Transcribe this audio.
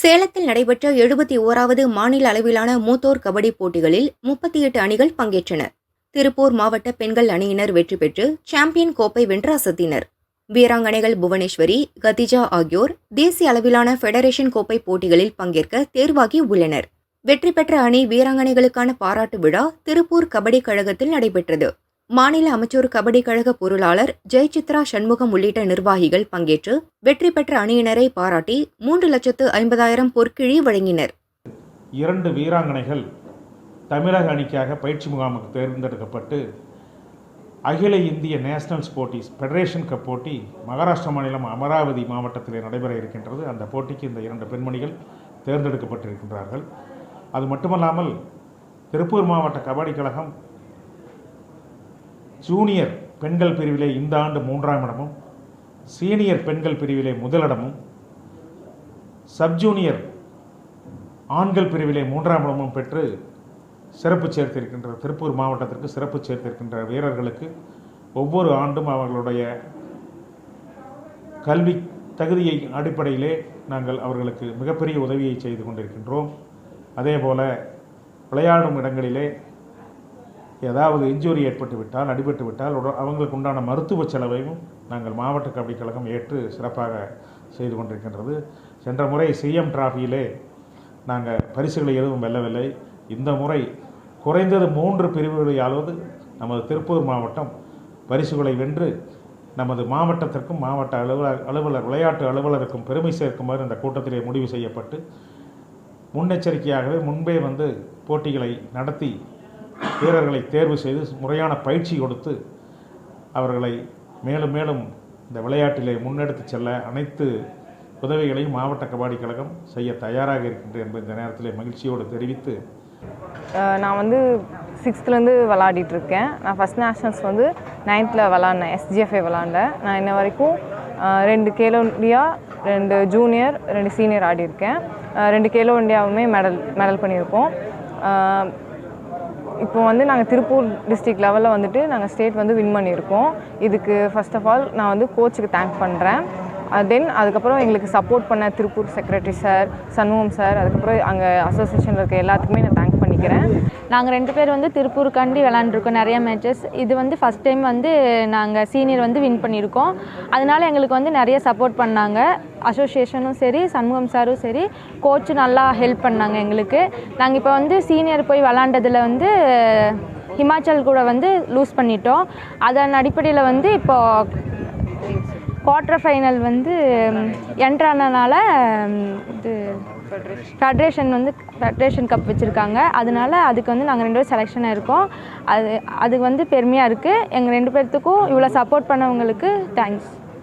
சேலத்தில் நடைபெற்ற எழுபத்தி ஓராவது மாநில அளவிலான மூத்தோர் கபடி போட்டிகளில் முப்பத்தி எட்டு அணிகள் பங்கேற்றன. திருப்பூர் மாவட்ட பெண்கள் அணியினர் வெற்றி பெற்று சாம்பியன் கோப்பை வென்று அசத்தினர் வீராங்கனைகள் புவனேஸ்வரி கதிஜா ஆகியோர் தேசிய அளவிலான ஃபெடரேஷன் கோப்பை போட்டிகளில் பங்கேற்க தேர்வாகி உள்ளனர். வெற்றி பெற்ற அணி வீராங்கனைகளுக்கான பாராட்டு விழா திருப்பூர் கபடி கழகத்தில் நடைபெற்றது. மாநில அமைச்சர் கபடி கழக பொருளாளர் ஜெயசித்ரா சண்முகம் உள்ளிட்ட நிர்வாகிகள் பங்கேற்று வெற்றி பெற்ற அணியினரை பாராட்டி மூன்று லட்சத்து ஐம்பதாயிரம் பொற்கிழி வழங்கினர். இரண்டு வீராங்கனைகள் தமிழக அணிக்காக பயிற்சி முகாமுக்கு தேர்ந்தெடுக்கப்பட்டு அகில இந்திய நேஷனல் ஸ்போர்ட்டிஸ் ஃபெடரேஷன் கப் போட்டி மகாராஷ்டிரா மாநிலம் அமராவதி மாவட்டத்தில் நடைபெற இருக்கின்றது. அந்த போட்டிக்கு இந்த இரண்டு பெண்மணிகள் தேர்ந்தெடுக்கப்பட்டிருக்கின்றார்கள். அது மட்டுமல்லாமல் திருப்பூர் மாவட்ட கபடி கழகம் ஜூனியர் பெண்கள் பிரிவிலே இந்த ஆண்டு மூன்றாம் இடமும் சீனியர் பெண்கள் பிரிவிலே முதலிடமும் சப் ஜூனியர் ஆண்கள் பிரிவிலே மூன்றாம் இடமும் பெற்று சிறப்பு சேர்த்திருக்கின்ற திருப்பூர் மாவட்டத்திற்கு சிறப்பு சேர்த்திருக்கின்ற வீரர்களுக்கு ஒவ்வொரு ஆண்டும் அவர்களுடைய கல்வி தகுதியை அடிப்படையிலே நாங்கள் அவர்களுக்கு மிகப்பெரிய உதவியை செய்து கொண்டிருக்கின்றோம். அதே போல் விளையாடும் இடங்களிலே ஏதாவது இன்ஜுரி ஏற்பட்டு விட்டால் அடிபட்டு விட்டால் அவங்களுக்கு உண்டான மருத்துவ செலவையும் நாங்கள் மாவட்ட கபடி கழகம் ஏற்று சிறப்பாக செய்து கொண்டிருக்கின்றது. சென்ற முறை சிஎம் டிராஃபியிலே நாங்கள் பரிசுகளை எதுவும் வெல்லவில்லை. இந்த முறை குறைந்தது மூன்று பிரிவுகளையாவது நமது திருப்பூர் மாவட்டம் பரிசுகளை வென்று நமது மாவட்டத்திற்கும் மாவட்ட அலுவலர் அலுவலர் விளையாட்டு அலுவலருக்கும் பெருமை சேர்க்குமாறு இந்த கூட்டத்திலே முடிவு செய்யப்பட்டு முன்னெச்சரிக்கையாகவே முன்பே வந்து போட்டிகளை நடத்தி வீரர்களை தேர்வு செய்து முறையான பயிற்சி கொடுத்து அவர்களை மேலும் மேலும் இந்த விளையாட்டிலே முன்னெடுத்து செல்ல அனைத்து உதவிகளையும் மாவட்ட கபாடி கழகம் செய்ய தயாராக இருக்கின்றேன் என்பது இந்த நேரத்தில் மகிழ்ச்சியோடு தெரிவித்து நான் வந்து சிக்ஸ்த்துலேருந்து விளாடிட்டு இருக்கேன் நான் ஃபஸ்ட் நேஷனல்ஸ் வந்து நைன்த்தில் விளாண்டேன் எஸ்ஜிஎஃப்ஐ விளாண்டேன். நான் இன்ன வரைக்கும் ரெண்டு கேலோ இந்தியா ரெண்டு ஜூனியர் ரெண்டு சீனியர் ஆடியிருக்கேன். ரெண்டு கேலோ இண்டியாவுமே மெடல் மெடல் பண்ணியிருக்கோம். இப்போ வந்து நாங்கள் திருப்பூர் டிஸ்ட்ரிக்ட் லெவலில் வந்துட்டு நாங்கள் ஸ்டேட் வந்து வின் பண்ணியிருக்கோம். இதுக்கு ஃபர்ஸ்ட் ஆஃப் ஆல் நான் வந்து கோச்சுக்கு தேங்க் பண்ணுறேன் தென் uh, அதுக்கப்புறம் எங்களுக்கு சப்போர்ட் பண்ண Tiruppur secretary sir Shanmugam sir அதுக்கப்புறம் அங்கே அசோசியேஷனில் இருக்க எல்லாத்துக்குமே நான் தேங்க் பண்ணிக்கிறேன். நாங்கள் ரெண்டு பேர் வந்து திருப்பூருக்காண்டி விளாண்டுருக்கோம் நிறைய மேட்சஸ் இது வந்து ஃபஸ்ட் டைம் வந்து நாங்கள் சீனியர் வந்து வின் பண்ணியிருக்கோம். அதனால எங்களுக்கு வந்து நிறைய சப்போர்ட் பண்ணாங்க. அசோசியேஷனும் சரி சண்முகம் சாரும் சரி கோச் நல்லா ஹெல்ப் பண்ணாங்க எங்களுக்கு. நாங்கள் இப்போ வந்து சீனியர் போய் விளாண்டதில் வந்து ஹிமாச்சல் கூட வந்து லூஸ் பண்ணிட்டோம். அதன் அடிப்படையில் வந்து இப்போது குவார்ட்டர் ஃபைனல் வந்து என்ட்ரானனால இது ஃபெட்ரேஷன் வந்து ஃபெட்ரேஷன் கப் வச்சுருக்காங்க. அதனால அதுக்கு வந்து நாங்கள் ரெண்டு பேரும் செலெக்ஷன் ஆயிருக்கோம் அது அதுக்கு வந்து பெருமையாக இருக்குது எங்கள் ரெண்டு பேர்த்துக்கும் இவ்வளோ சப்போர்ட் பண்ணவங்களுக்கு தேங்க்ஸ்